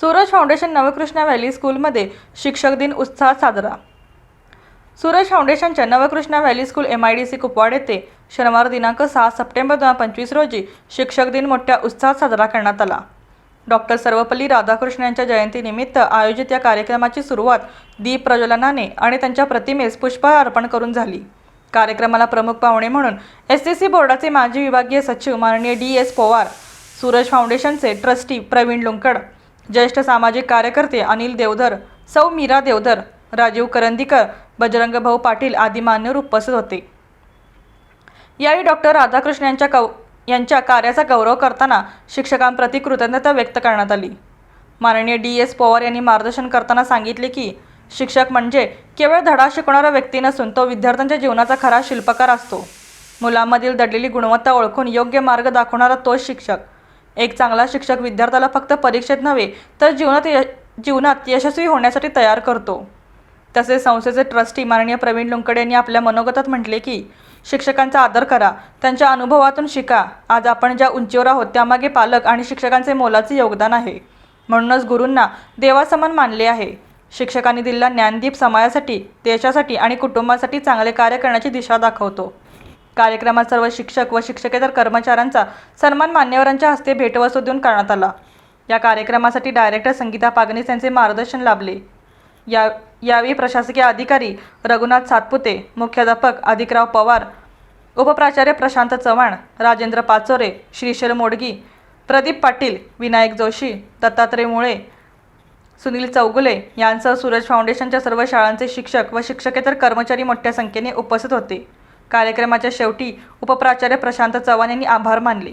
Suraj foundation Navkrishna valley स्कूलमध्ये शिक्षक दिन उत्साहात साजरा. सूरज फाउंडेशनच्या Navkrishna valley school M I D C Kupwad येथे शनिवार दिनांक सहा सप्टेंबर दोन हजार पंचवीस रोजी शिक्षक दिन मोठ्या उत्साहात साजरा करण्यात आला. डॉक्टर सर्वपल्ली राधाकृष्ण यांच्या जयंतीनिमित्त आयोजित या कार्यक्रमाची सुरुवात दीप प्रज्वलनाने आणि त्यांच्या प्रतिमेस पुष्पहार अर्पण करून झाली. कार्यक्रमाला प्रमुख पाहुणे म्हणून एस सी सी बोर्डाचे माजी विभागीय सचिव माननीय डी एस पवार सूरज फाउंडेशनचे ट्रस्टी प्रवीण लुंकड ज्येष्ठ सामाजिक कार्यकर्ते अनिल देवधर सौ मीरा देवधर राजीव करंदीकर बजरंग भाऊ पाटील आदी मान्यवर उपस्थित होते. यावेळी डॉक्टर राधाकृष्ण यांच्या कौ यांच्या कार्याचा गौरव करताना शिक्षकांप्रती कृतज्ञता व्यक्त करण्यात आली. माननीय डी एस पवार यांनी मार्गदर्शन करताना सांगितले की शिक्षक म्हणजे केवळ धडा शिकवणारा व्यक्ती नसून तो विद्यार्थ्यांच्या जीवनाचा खरा शिल्पकार असतो. मुलांमधील दडलेली गुणवत्ता ओळखून योग्य मार्ग दाखवणारा तोच शिक्षक. एक चांगला शिक्षक विद्यार्थ्याला फक्त परीक्षेत नव्हे तर जीवनात य जीवनात यशस्वी होण्यासाठी तयार करतो. तसेच संस्थेचे ट्रस्टी माननीय प्रवीण लुंकडे यांनी आपल्या मनोगतात म्हटले की शिक्षकांचा आदर करा त्यांच्या अनुभवातून शिका. आज आपण ज्या उंचीवर आहोत त्यामागे पालक आणि शिक्षकांचे मोलाचे योगदान आहे. म्हणूनच गुरूंना देवासमान मानले आहे. शिक्षकांनी दिलेला ज्ञानदीप समाजासाठी देशासाठी आणि कुटुंबासाठी चांगले कार्य करण्याची दिशा दाखवतो. कार्यक्रमात सर्व शिक्षक व शिक्षकेतर कर्मचाऱ्यांचा सन्मान मान्यवरांच्या हस्ते भेटवस्तू देऊन करण्यात आला. या कार्यक्रमासाठी डायरेक्टर संगीता पागनीस यांचे मार्गदर्शन लाभले. या यावेळी प्रशासकीय अधिकारी रघुनाथ सातपुते मुख्याध्यापक अधिकराव पवार उपप्राचार्य प्रशांत चव्हाण राजेंद्र पाचोरे श्रीशैल मोडगी प्रदीप पाटील विनायक जोशी दत्तात्रय मुळे सुनील चौगुले यांसह सूरज फाउंडेशनच्या सर्व शाळांचे शिक्षक व शिक्षकेतर कर्मचारी मोठ्या संख्येने उपस्थित होते. कार्यक्रमाच्या शेवटी उपप्राचार्य प्रशांत चव्हाण यांनी आभार मानले.